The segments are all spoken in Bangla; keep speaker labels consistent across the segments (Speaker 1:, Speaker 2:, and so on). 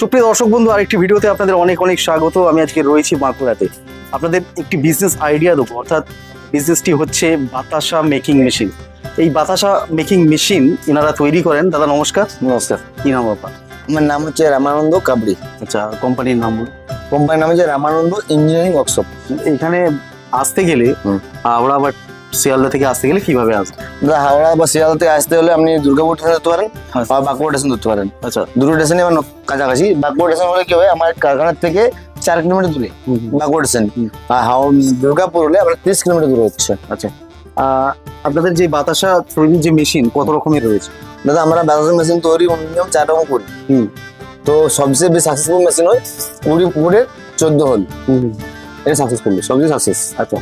Speaker 1: সুপ্রিয় দর্শক বন্ধু আরেকটি ভিডিওতে আপনাদের অনেক অনেক স্বাগত। আমি আজকে রয়েছি বাঁকুড়াতে। আপনাদের একটি বিজনেস আইডিয়া দেবো অর্থাৎ বিজনেসটি হচ্ছে বাতাসা মেকিং মেশিন এই বাতাসা মেকিং মেশিন এনারা তৈরি করেন। দাদা নমস্কার।
Speaker 2: নমস্কার।
Speaker 1: কি নাম আপনার?
Speaker 2: আমার নাম হচ্ছে রামানন্দ কাবড়ি।
Speaker 1: আচ্ছা কোম্পানির নাম
Speaker 2: কোম্পানির নাম হচ্ছে রামানন্দ ইঞ্জিনিয়ারিং ওয়ার্কশপ
Speaker 1: এখানে আসতে গেলে। হাওড়া বা শিয়ালদা থেকে আসতে গেলে কীভাবে আসবে?
Speaker 2: দাদা হাওড়া বা শিয়ালদা থেকে আসতে হলে আপনি দুর্গাপুর স্টেশন ধরতে পারেন। বা বাঁকুড়া স্টেশন ধরতে পারেন।
Speaker 1: আচ্ছা।
Speaker 2: দুটো স্টেশনে আমার কাছাকাছি। বাঁকুড়া স্টেশন হলে কি হয় আমার কারখানার থেকে চার কিলোমিটার দূরে বাঁকুড়া স্টেশন। আর হাওড়া দুর্গাপুর হলে আমার তিরিশ কিলোমিটার দূরে হচ্ছে।
Speaker 1: আচ্ছা। আপনাদের যে বাতাসা তৈরির যে মেশিন কত রকমের রয়েছে?
Speaker 2: দাদা আমরা ব্যালান্স মেশিন তৈরি মিনিমাম চার রকম করি।
Speaker 1: হুম।
Speaker 2: তো সবচেয়ে বেশি সাকসেসফুল মেশিন হয় কুড়ি ফুটের চোদ্দ হল। এটা সাকসেসফুল সবচেয়ে সাকসেস
Speaker 1: আচ্ছা।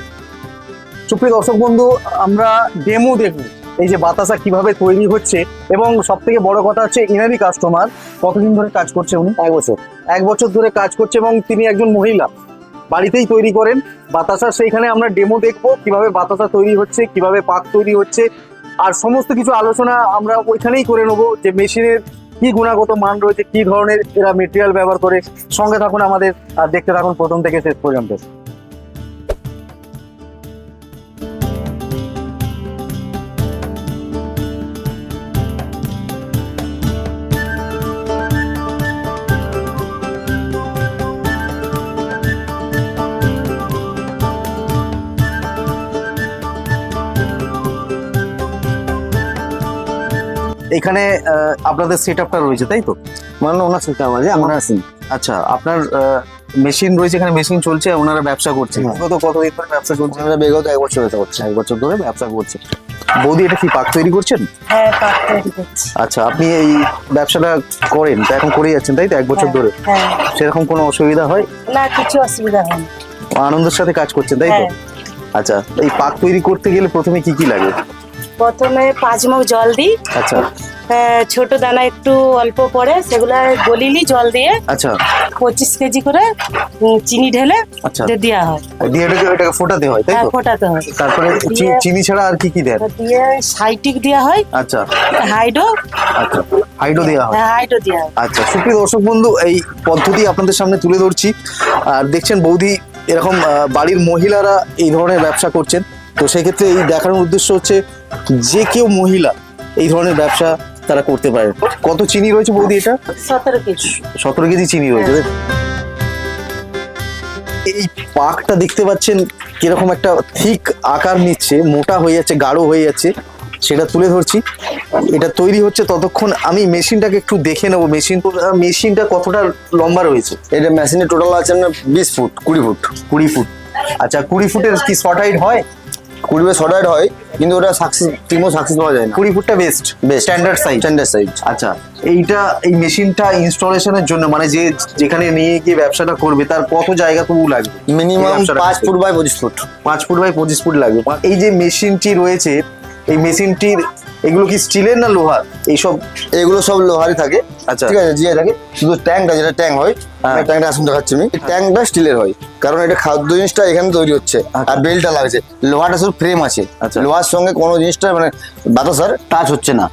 Speaker 1: সুপ্রিয় দর্শক বন্ধু আমরা ডেমো দেখব এই যে বাতাসা কীভাবে তৈরি হচ্ছে এবং সব থেকে বড় কথা হচ্ছে ইনারই কাস্টমার কতদিন ধরে কাজ করছে উনি?
Speaker 2: এক বছর।
Speaker 1: এক বছর ধরে কাজ করছে এবং তিনি একজন মহিলা। বাড়িতেই তৈরি করেন। বাতাসা সেইখানে আমরা ডেমো দেখব কীভাবে বাতাসা তৈরি হচ্ছে কীভাবে পাক তৈরি হচ্ছে। আর সমস্ত কিছু আলোচনা আমরা ওইখানেই করে নেব যে মেশিনের কি গুণাগত মান রয়েছে কি ধরনের এরা মেটেরিয়াল ব্যবহার করে। সঙ্গে থাকুন আমাদের আর দেখতে থাকুন প্রথম থেকে শেষ পর্যন্ত। এখানে আহ, আপনাদের সেট আপটা রয়েছে তাই তো?
Speaker 2: মানে ওনার সিস্টেম আছে আমার আসেন
Speaker 1: আচ্ছা আপনার মেশিন রয়েছে এখানে মেশিন চলছে ওনারা ব্যবসা করছে।
Speaker 2: হ্যাঁ।
Speaker 1: কত কতদিন ধরে ব্যবসা চলছে?
Speaker 2: ওনারা বিগত এক বছর হতে হচ্ছে
Speaker 1: এক বছর ধরে ব্যবসা করছে। বৌদি এটা কি পাক তৈরি করছেন?
Speaker 3: হ্যাঁ পাক তৈরি করছি।
Speaker 1: আচ্ছা আপনি এই ব্যবসাটা করেন তা এখন করেই যাচ্ছেন তাই তো এক বছর ধরে?
Speaker 3: হ্যাঁ।
Speaker 1: সেরকম কোনো অসুবিধা হয়?
Speaker 3: না কিছু অসুবিধা হয়
Speaker 1: আনন্দের সাথে কাজ করছেন তাই তো?
Speaker 3: হ্যাঁ।
Speaker 1: আচ্ছা এই পাক তৈরি করতে গেলে প্রথমে কি কি লাগে?
Speaker 3: প্রথমে পাঁচ মগ জল দিই।
Speaker 1: আচ্ছা।
Speaker 3: ছোট দানা একটু অল্প পরে সেগুলো গলিলি জল দিয়ে
Speaker 1: আচ্ছা।
Speaker 3: পঁচিশ কেজি করে চিনি ঢেলে
Speaker 1: আচ্ছা।
Speaker 3: দেওয়া হয়।
Speaker 1: দিয়ে এটাকে এটাকে ফোটাতে হয় তাই
Speaker 3: হ্যাঁ
Speaker 1: তো?
Speaker 3: ফোটাতে হয়।
Speaker 1: তারপরে চিনি ছাড়া আর কি কি দেন?
Speaker 3: দিয়ে সাইটিক দেওয়া হয়।
Speaker 1: আচ্ছা।
Speaker 3: হাইডো।
Speaker 1: আচ্ছা। হাইড্রো দেওয়া হয়।
Speaker 3: হ্যাঁ হাইডো দেওয়া হয়।
Speaker 1: আচ্ছা সুপ্রিয় দর্শক বন্ধু এই পদ্ধতি আপনাদের সামনে তুলে ধরছি। আর দেখছেন বৌদি এরকম বাড়ির মহিলারা এই ধরনের ব্যবসা করছেন। তো সেক্ষেত্রে এই দেখানোর উদ্দেশ্য হচ্ছে যে কেউ মহিলা এই ধরনের ব্যবসা তারা করতে পারে কত চিনি রয়েছে বৌদি এটা?
Speaker 3: সতেরো কেজি।
Speaker 1: সতেরো কেজি চিনি রয়েছে এই পাকটা দেখতে পাচ্ছেন কীরকম একটা ঠিক আকার নিচ্ছে মোটা হয়ে যাচ্ছে গাঢ় হয়ে যাচ্ছে সেটা তুলে ধরছি। এটা তৈরি হচ্ছে ততক্ষণ আমি মেশিনটাকে একটু দেখে নেব মেশিন মেশিনটা কতটা লম্বা রয়েছে?
Speaker 2: এটা মেশিনে টোটাল আছে আপনার বিশ ফুট কুড়ি ফুট।
Speaker 1: কুড়ি ফুট। আচ্ছা কুড়ি ফুটের কি শর্ট হাইট হয়?
Speaker 2: কুড়ি ফুট শর্ট হাইট হয় কিন্তু ওটা সাকসেস ঠিকমতো সাকসেস পাওয়া যায় না।
Speaker 1: কুড়ি ফুটটা best
Speaker 2: best
Speaker 1: standard size
Speaker 2: standard size
Speaker 1: আচ্ছা এইটা এই মেশিনটা ইনস্টলেশনের জন্য মানে যে যেখানে নিয়ে গিয়ে ব্যবসাটা করবে তার কত জায়গা তবু লাগবে?
Speaker 2: মিনিমাম পাঁচ ফুট বাই পঁচিশ ফুট।
Speaker 1: পাঁচ ফুট বাই পঁচিশ ফুট লাগবে। এই যে মেশিনটি রয়েছে এই মেশিনটির এগুলো কি স্টিলের না লোহার? এইসব
Speaker 2: এগুলো সব লোহারই থাকে।
Speaker 1: আচ্ছা।
Speaker 2: ঠিক আছে জিয়ে থাকে শুধু ট্যাঙ্কটা যেটা ট্যাঙ্ক হয়
Speaker 1: হ্যাঁ।
Speaker 2: ট্যাঙ্কটা আসুন দেখাচ্ছি আমি। ট্যাঙ্কটা স্টিলের হয় কারণ এটা খাদ্য জিনিসটা এখানে তৈরি হচ্ছে
Speaker 1: আচ্ছা।
Speaker 2: আর বেলটা লাগছে। লোহাটা শুধু ফ্রেম আছে।
Speaker 1: আচ্ছা।
Speaker 2: লোহার সঙ্গে কোনো জিনিসটা মানে বাতাসার টাচ হচ্ছে না।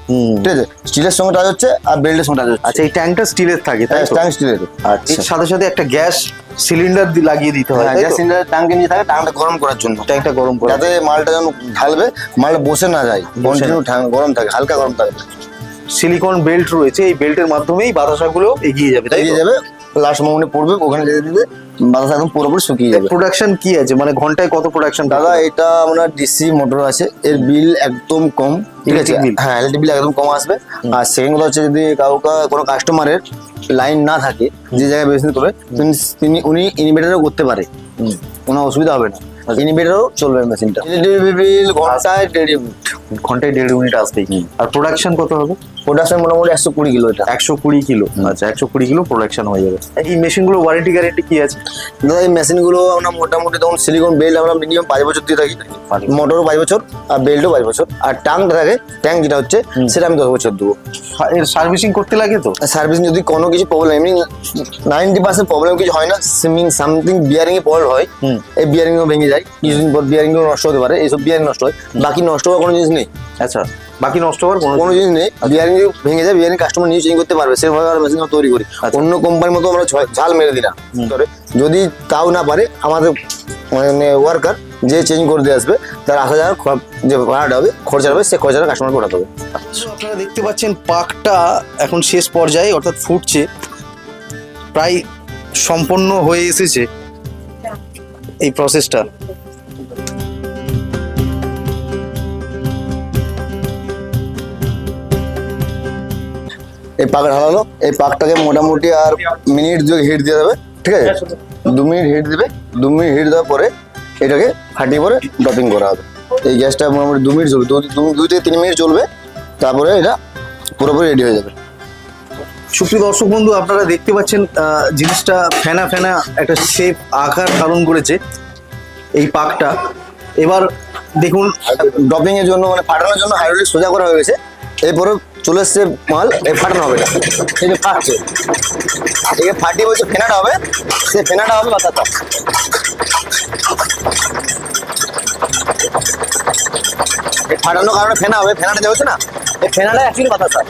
Speaker 2: ঠিক আছে স্টিলের সঙ্গে টাচ হচ্ছে আর বেল্টের সঙ্গে টাচ হচ্ছে।
Speaker 1: আচ্ছা এই ট্যাঙ্কটা স্টিলের থাকে তাই
Speaker 2: ট্যাঙ্ক স্টিলের।
Speaker 1: আচ্ছা। সাথে সাথে একটা গ্যাস সিলিন্ডার লাগিয়ে দিতে হয় যে
Speaker 2: গ্যাস সিলিন্ডার ট্যাঙ্কে নিয়ে থাকে ট্যাঙ্কটা গরম করার জন্য।
Speaker 1: ট্যাঙ্কটা গরম করে
Speaker 2: যাতে মালটা যেন ঢালবে মালটা বসে না যায় কন্টিনিউ গরম থাকে হালকা গরম থাকে।
Speaker 1: সিলিকন বেল্ট রয়েছে এই বেল্টের মাধ্যমেই বাতাসাগুলো এগিয়ে যাবে তাই
Speaker 2: এগিয়ে যাবে। লাস্ট মোমেন্টে পড়বে ওখানে যেতে দিতে বাতাস একদম পুরোপুরি শুকিয়ে যাবে।
Speaker 1: প্রোডাকশন কি আছে? মানে ঘন্টায় কত প্রোডাকশন
Speaker 2: দাদা এটা আমরা ডিসি মোটর আছে এর বিল একদম কম ঠিক আছে? হ্যাঁ ইলেকট্রিক বিল একদম কম আসবে। আর সেকেন্ড কথা হচ্ছে যদি কাউকে কোনো কাস্টমারের লাইন না থাকে যে জায়গায় বিজনেস করবে তিনি- উনি ইনভার্টারও করতে পারে। কোনো অসুবিধা হবে না। ইনভার্টারও চলবে মেশিনটা বিল ঘন্টায় দেড় মিনিট
Speaker 1: ঘন্টায় দেড় আসবেই আর প্রোডাকশন কত হবে?
Speaker 2: প্রোডাকশন মোটামুটি একশো কুড়ি কিলো এটা।
Speaker 1: একশো কুড়ি কিলো। আচ্ছা একশো কুড়ি কিলো প্রোডাকশন হয়ে যাবে। এই মেশিনগুলো ওয়ারেন্টি গ্যারেন্টি কি আছে?
Speaker 2: দাদা এই মেশিনগুলো আমরা মোটামুটি তখন সিলিকন বেল্ট আমরা মিনিমাম পাঁচ বছর দিয়ে থাকি। মোটরও পাঁচ বছর আর বেল্টও পাঁচ বছর। আর ট্যাঙ্কটা থাকে ট্যাঙ্ক যেটা হচ্ছে সেটা আমি দশ বছর দেবো।
Speaker 1: এর সার্ভিসিং করতে লাগে তো?
Speaker 2: সার্ভিস যদি কোনো কিছু প্রবলেম এমনি নাইনটি পার্সেন্ট প্রবলেম কিছু হয় না সুইমিং সামথিং বিয়ারিং এ প্রবলেম হয় এই বিয়ারিং ভেঙে যায় কিছুদিন পর বিয়ারিং নষ্ট হতে পারে এইসব বিয়ারিং নষ্ট হয়। বাকি নষ্ট হওয়ার কোনো জিনিস নেই।
Speaker 1: আচ্ছা বাকি নষ্ট হওয়ার কোনো
Speaker 2: কোনো জিনিস নেই। বিয়ারিং যদি ভেঙে যায় বিয়ারিং কাস্টমার নিয়ে চেঞ্জ করতে পারবে। সেভাবে আমরা মেশিন তৈরি করি।
Speaker 1: আচ্ছা।
Speaker 2: অন্য কোম্পানির মতো আমরা ঝাল মেরে দিই না। যদি তাও না পারে আমাদের মানে ওয়ার্কার যে চেঞ্জ করে দিয়ে আসবে তার আসা যাওয়ার যে ভাড়াটা হবে খরচা হবে সে খরচাটা কাস্টমারকে ওঠাতে হবে।
Speaker 1: আপনারা দেখতে পাচ্ছেন পাকটা এখন শেষ পর্যায়ে অর্থাৎ ফুটছে। প্রায় সম্পন্ন হয়ে এসেছে। এই প্রসেসটা
Speaker 2: এই পাক ঢালালো এই পাকটাকে মোটামুটি আর মিনিট দুই হিট দিয়ে দেবে ঠিক আছে? দু মিনিট হিট দেবে দু মিনিট হিট দেওয়ার পরে এটাকে ফাটিয়ে পরে ডপিং করা হবে। এই গ্যাসটা মোটামুটি দু মিনিট চলবে দুই থেকে তিন মিনিট চলবে তারপরে এটা পুরোপুরি রেডি হয়ে যাবে।
Speaker 1: সুপ্রিয় দর্শক বন্ধু আপনারা দেখতে পাচ্ছেন জিনিসটা ফেনা ফেনা একটা শেপ আকার ধারণ করেছে এই পাকটা। এবার দেখুন
Speaker 2: ডপিং এর জন্য মানে ফাটানোর জন্য হাইড্রোলিক সোজা করা হয়ে গেছে। এরপরে চলে এসছে মাল ফাটানো হবে না এই যে ফাটছে। যে ফাটিয়ে বলছে ফেনাটা হবে, সে ফেনাটা হবে এই ফাটানোর কারণে ফেনা হবে, ফেনাটা যে না, এই ফেনাটা অ্যাকচুয়ালি বাতাসা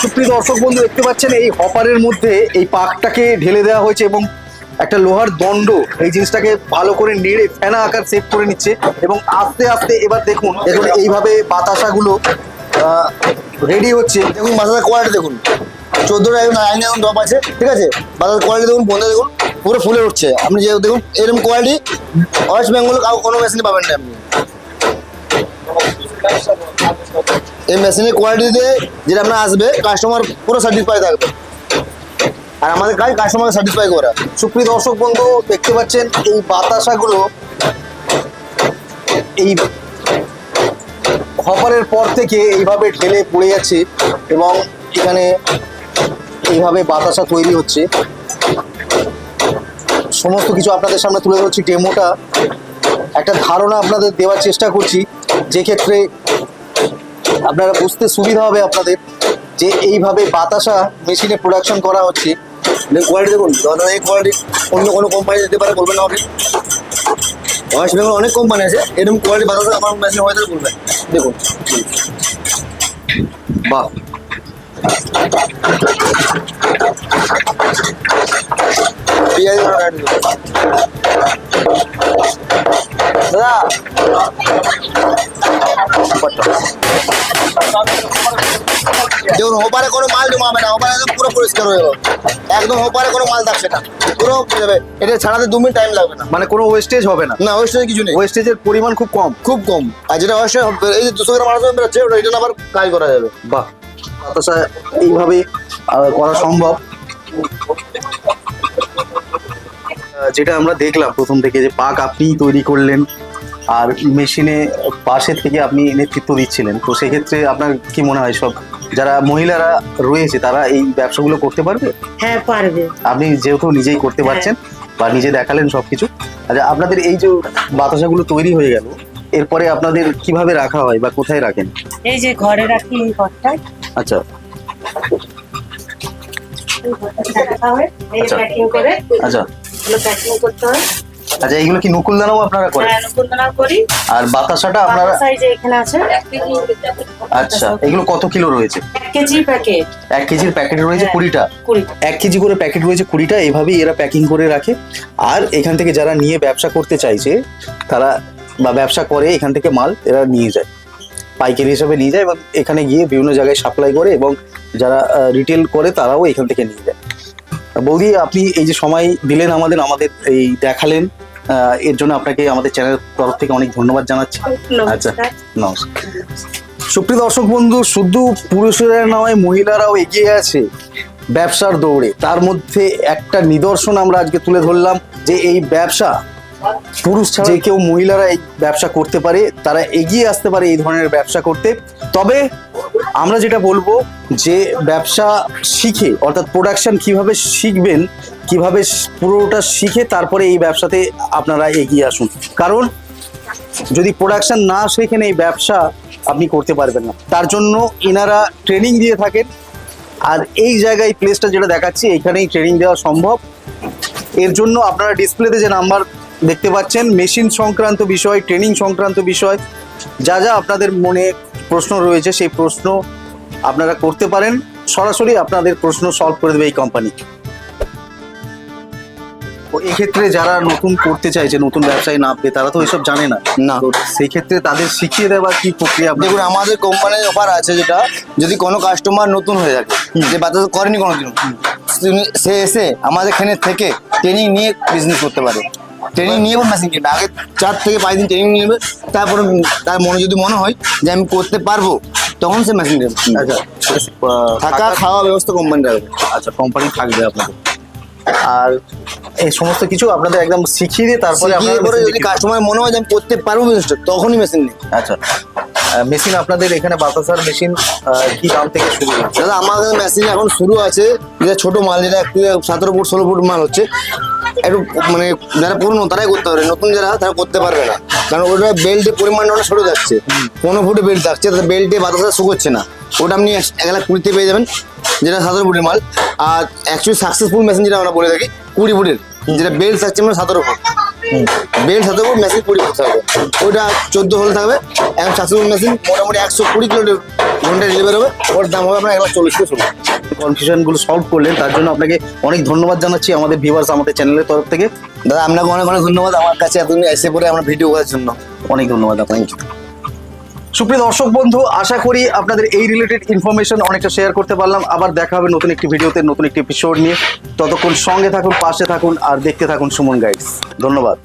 Speaker 1: সুপ্রিয় দর্শক বন্ধু, দেখতে পাচ্ছেন এই হপারের মধ্যে এই পাকটাকে ঢেলে দেওয়া হয়েছে এবং একটা লোহার দণ্ড এই জিনিসটাকে ভালো করে নেড়ে ফেনা আকার সেভ করে নিচ্ছে। এবং আস্তে আস্তে এবার দেখুন দেখুন এইভাবে বাতাসাগুলো রেডি হচ্ছে।
Speaker 2: দেখুন বাতাসের কোয়ালিটি দেখুন। চোদ্দোটা এখন লাইন এখন ড্রপ আছে, ঠিক আছে? বাতাসের কোয়ালিটি দেখুন, বন্ধে দেখুন, পুরো ফুলে উঠছে। আপনি যে দেখুন, এরকম কোয়ালিটি ওয়েস্ট বেঙ্গল কাউ কোনো মেশিনে পাবেন না আপনি। এই মেশিনের কোয়ালিটিতে যেটা আপনার আসবে কাস্টমার পুরো স্যাটিসফাই থাকবে। আর আমাদের কাজ কাস্টমারকে স্যাটিসফাই করা।
Speaker 1: সুপ্রিয় দর্শক বন্ধু, দেখতে পাচ্ছেন এই বাতাসাগুলো, এই হপারের পর থেকে এইভাবে ঢেলে পড়ে যাচ্ছে এবং এখানে এইভাবে বাতাসা তৈরি হচ্ছে। সমস্ত কিছু আপনাদের সামনে তুলে ধরছি ডেমোটা। একটা ধারণা আপনাদের দেওয়ার চেষ্টা করছি, যে ক্ষেত্রে আপনারা বুঝতে সুবিধা হবে আপনাদের যে এইভাবে বাতাসা মেশিনে প্রোডাকশন করা হচ্ছে।
Speaker 2: কোয়ালিটি দেখুন এই অন্য কোনো কোম্পানি পারে বলবেন না ওয়েস্ট বেঙ্গল অনেক কোম্পানি আছে, এরকম কোয়ালিটি বাতাসে আমার মেশিন হয়ে যাবে বলবেন। দেখুন
Speaker 1: বাহ
Speaker 2: পেঁয়াজ add করুন। দাদা দেখুন ওপারে কোনো মাল জমাবে না ওপারে একদম পুরো পরিষ্কার হয়ে যাবে। একদম ওপারে কোনো মাল থাকছে না পুরো যাবে। এটা ছাড়াতে দু মিনিট টাইম লাগবে না।
Speaker 1: মানে কোনো ওয়েস্টেজ হবে না।
Speaker 2: না ওয়েস্টেজ কিছু নেই।
Speaker 1: ওয়েস্টেজের পরিমাণ খুব কম।
Speaker 2: খুব কম। আর যেটা ওয়েস্টেজ এই যে দুশো গ্রাম আড়াইশো গ্রাম বেরোচ্ছে ওটা রিটার্ন আবার কাজ করা যাবে।
Speaker 1: বাহ। বাতাসা এইভাবে করা সম্ভব। যেটা আমরা দেখলাম প্রথম থেকে যে পাক আপনি তৈরি করলেন আর মেশিনে পাশে থেকে আপনি নেতৃত্ব দিচ্ছিলেন। তো সেক্ষেত্রে আপনার কি মনে হয় সব যারা মহিলারা রয়েছে তারা এই ব্যবসাগুলো করতে পারবে?
Speaker 3: হ্যাঁ পারবে।
Speaker 1: আপনি যেহেতু নিজেই করতে পারছেন বা নিজে দেখালেন সবকিছু আচ্ছা আপনাদের এই যে বাতাসাগুলো তৈরি হয়ে গেল এরপরে আপনাদের কীভাবে রাখা হয় বা কোথায় রাখেন?
Speaker 3: এই যে ঘরে রাখি এই ঘরটায়
Speaker 1: আচ্ছা।
Speaker 3: হয়।
Speaker 1: আচ্ছা। আচ্ছা।
Speaker 3: এগুলো প্যাকিং করতে হয়।
Speaker 1: আচ্ছা এইগুলো কি নকুলদানাও আপনারা করেন?
Speaker 3: হ্যাঁ নকুন্দনা করি।
Speaker 1: আর বাতাসাটা আপনারা
Speaker 3: সাইজে এখানে আছে
Speaker 1: আচ্ছা এগুলো কত কিলো রয়েছে?
Speaker 3: এক কেজি প্যাকেট
Speaker 1: এক কেজির প্যাকেট রয়েছে
Speaker 3: হ্যাঁ।
Speaker 1: কুড়িটা?
Speaker 3: কুড়ি
Speaker 1: এক কেজি করে প্যাকেট রয়েছে কুড়িটা এভাবেই এরা প্যাকিং করে রাখে। আর এখান থেকে যারা নিয়ে ব্যবসা করতে চাইছে তারা বা ব্যবসা করে এখান থেকে মাল এরা নিয়ে যায়। পাইকারি হিসাবে নিয়ে যায় এবং এখানে গিয়ে বিভিন্ন জায়গায় সাপ্লাই করে এবং যারা রিটেল করে তারাও এখান থেকে নিয়ে যায়। বৌদি আপনি এই যে সময় দিলেন আমাদের আমাদের এই দেখালেন এর জন্য আপনাকে আমাদের চ্যানেলের তরফ থেকে অনেক ধন্যবাদ জানাচ্ছি। আচ্ছা
Speaker 3: নমস্কার।
Speaker 1: নমস্কার সুপ্রিয় দর্শক বন্ধু শুধু পুরুষেরা নয় মহিলারাও এগিয়ে আছে ব্যবসার দৌড়ে। তার মধ্যে একটা নিদর্শন আমরা আজকে তুলে ধরলাম যে এই ব্যবসা পুরুষ যে কেউ মহিলারা এই ব্যবসা করতে পারে তারা এগিয়ে আসতে পারে এই ধরনের ব্যবসা করতে। তবে আমরা যেটা বলব যে ব্যবসা শিখে, অর্থাৎ প্রোডাকশন কীভাবে শিখবেন, কীভাবে পুরোটা শিখে তারপরে এই ব্যবসাতে আপনারা এগিয়ে আসুন। কারণ যদি প্রোডাকশন না শেখেন এই ব্যবসা, আপনি করতে পারবেন না। তার জন্য এনারা ট্রেনিং দিয়ে থাকেন। আর এই জায়গায় প্লেসটা যেটা দেখাচ্ছি, এখানেই ট্রেনিং দেওয়া সম্ভব। এর জন্য আপনারা ডিসপ্লেতে যে নাম্বার দেখতে পাচ্ছেন মেশিন সংক্রান্ত বিষয় ট্রেনিং সংক্রান্ত বিষয়, যা যা আপনাদের মনে প্রশ্ন রয়েছে সেই প্রশ্ন আপনারা করতে পারেন। সরাসরি আপনাদের প্রশ্ন সলভ করে দেবে এই কোম্পানি এই ক্ষেত্রে যারা নতুন করতে চাইছে নতুন ব্যবসায় নামবে তারা তো এসব জানে না।
Speaker 2: না।
Speaker 1: সেই ক্ষেত্রে তাদের শিখিয়ে দেওয়ার কি প্রক্রিয়া?
Speaker 2: দেখুন আমাদের কোম্পানির অফার আছে যেটা যদি কোনো কাস্টমার নতুন হয়ে থাকে যে বাতাস করেনি কোনোদিন সে এসে আমাদের এখানে থেকে ট্রেনিং নিয়ে বিজনেস করতে পারে। ট্রেনিং নিয়ে মেশিন কিনবে। আগে চার থেকে পাঁচ দিন ট্রেনিং নেবে তারপরে তার মনে যদি মনে হয় যে আমি করতে পারব তখন সে মেশিন কিনবে।
Speaker 1: আচ্ছা
Speaker 2: থাকা খাওয়া ব্যবস্থা কোম্পানি রাখবে
Speaker 1: আচ্ছা কোম্পানি থাকবে আপনাদের। আর এই সমস্ত কিছু আপনাদের একদম শিখিয়ে দিয়ে তারপরে আপনারা
Speaker 2: যদি কাস্টমার মনে হয় যে আমি করতে পারব বিজনেসটা তখনই মেশিন নেই।
Speaker 1: আচ্ছা মেশিন আপনাদের এখানে বাতাসার মেশিন কি দাম থেকে শুরু হচ্ছে?
Speaker 2: দাদা আমাদের মেশিন এখন শুরু আছে যেটা ছোট মাল যেটা একটু সতেরো ফুট ষোলো ফুট মাল হচ্ছে একটু মানে যারা পুরনো, তারাই করতে পারে নতুন যারা তারা করতে পারবে না। কারণ ওটা বেল্টের পরিমাণটা অনেক সরে যাচ্ছে। পনেরো ফুটে বেল্ট থাকছে তাদের বেল্টে বাতাসা শুকোচ্ছে না। ওটা আপনি এক লাখ কুড়িতে পেয়ে যাবেন, যেটা সতেরো ফুটের মাল। আর অ্যাকচুয়ালি সাকসেসফুল মেশিন যেটা আমরা বলে থাকি, কুড়ি ফুটের। যেটা বেল্ট থাকছে মানে সতেরো ফুট। বেল্ট সতেরো ফুট মেশিন কুড়ি ফুট থাকবে ওইটা চোদ্দ হোল থাকবে। এখন সাকসেসফুল মেশিন মোটামুটি একশো কুড়ি কিলোমিটার ঘণ্টা ডেলিভারি হবে। ওর দাম হবে আপনার এক লাখ চল্লিশ থেকে শুরু
Speaker 1: কনফিউশনগুলো সলভ করলেন, তার জন্য আপনাকে অনেক ধন্যবাদ জানাচ্ছি আমাদের ভিউয়ার্স আমাদের চ্যানেলের তরফ থেকে।
Speaker 2: দাদা, আপনাকে অনেক অনেক ধন্যবাদ। আমার কাছে এতদিন এসে পরে আমরা ভিডিও করার জন্য।
Speaker 1: অনেক ধন্যবাদ আপনাকে। সুপ্রিয় দর্শক বন্ধু, আশা করি আপনাদের এই রিলেটেড ইনফরমেশন অনেকটা শেয়ার করতে পারলাম। আবার দেখা হবে নতুন একটি ভিডিওতে নতুন একটি এপিসোড নিয়ে। ততক্ষণ সঙ্গে থাকুন, পাশে থাকুন, আর দেখতে থাকুন সুমন গাইডস ধন্যবাদ।